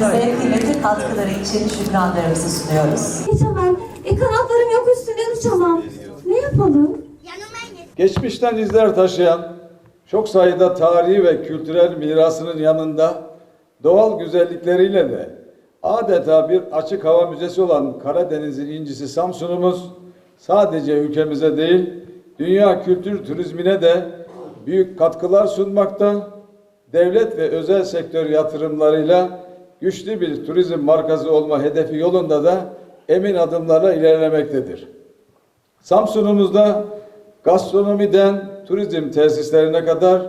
ve katkıları için şükranlarımızı sunuyoruz. Geçemem. E kanatlarım yok üstüne uçamam. Ne yapalım? Geçmişten izler taşıyan çok sayıda tarihi ve kültürel mirasının yanında doğal güzellikleriyle de adeta bir açık hava müzesi olan Karadeniz'in incisi Samsun'umuz sadece ülkemize değil dünya kültür turizmine de büyük katkılar sunmakta. Devlet ve özel sektör yatırımlarıyla güçlü bir turizm markası olma hedefi yolunda da emin adımlarla ilerlemektedir. Samsun'umuzda gastronomiden turizm tesislerine kadar,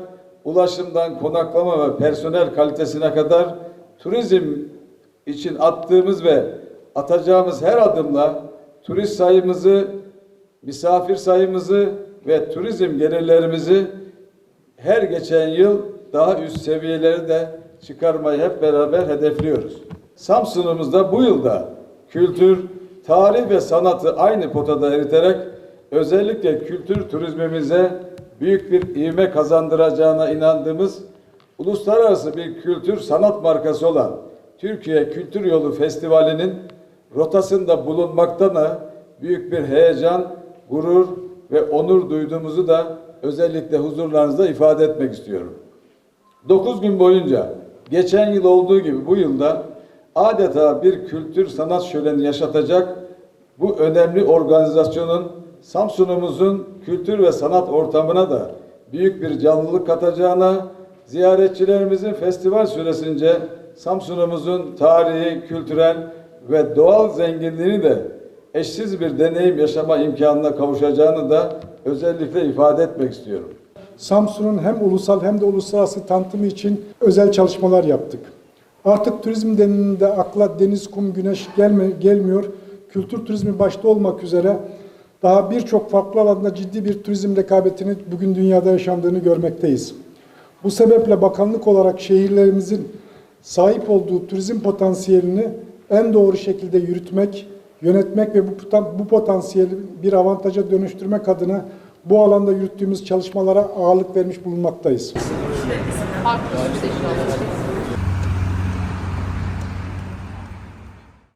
ulaşımdan konaklama ve personel kalitesine kadar turizm için attığımız ve atacağımız her adımla turist sayımızı, misafir sayımızı ve turizm gelirlerimizi her geçen yıl daha üst seviyelere de çıkarmayı hep beraber hedefliyoruz. Samsun'umuzda bu yılda kültür, tarih ve sanatı aynı potada eriterek özellikle kültür turizmimize büyük bir ivme kazandıracağına inandığımız uluslararası bir kültür sanat markası olan Türkiye Kültür Yolu Festivali'nin rotasında bulunmaktan da büyük bir heyecan, gurur ve onur duyduğumuzu da özellikle huzurlarınızda ifade etmek istiyorum. 9 gün boyunca geçen yıl olduğu gibi bu yılda adeta bir kültür sanat şöleni yaşatacak bu önemli organizasyonun Samsun'umuzun kültür ve sanat ortamına da büyük bir canlılık katacağına, ziyaretçilerimizin festival süresince Samsun'umuzun tarihi, kültürel ve doğal zenginliğini de eşsiz bir deneyim yaşama imkanına kavuşacağını da özellikle ifade etmek istiyorum. Samsun'un hem ulusal hem de uluslararası tanıtımı için özel çalışmalar yaptık. Artık turizm denildiğinde akla deniz, kum, güneş gelme, gelmiyor. Kültür turizmi başta olmak üzere daha birçok farklı alanda ciddi bir turizm rekabetini bugün dünyada yaşandığını görmekteyiz. Bu sebeple bakanlık olarak şehirlerimizin sahip olduğu turizm potansiyelini en doğru şekilde yürütmek, yönetmek ve bu, bu potansiyeli bir avantaja dönüştürmek adına bu alanda yürüttüğümüz çalışmalara ağırlık vermiş bulunmaktayız.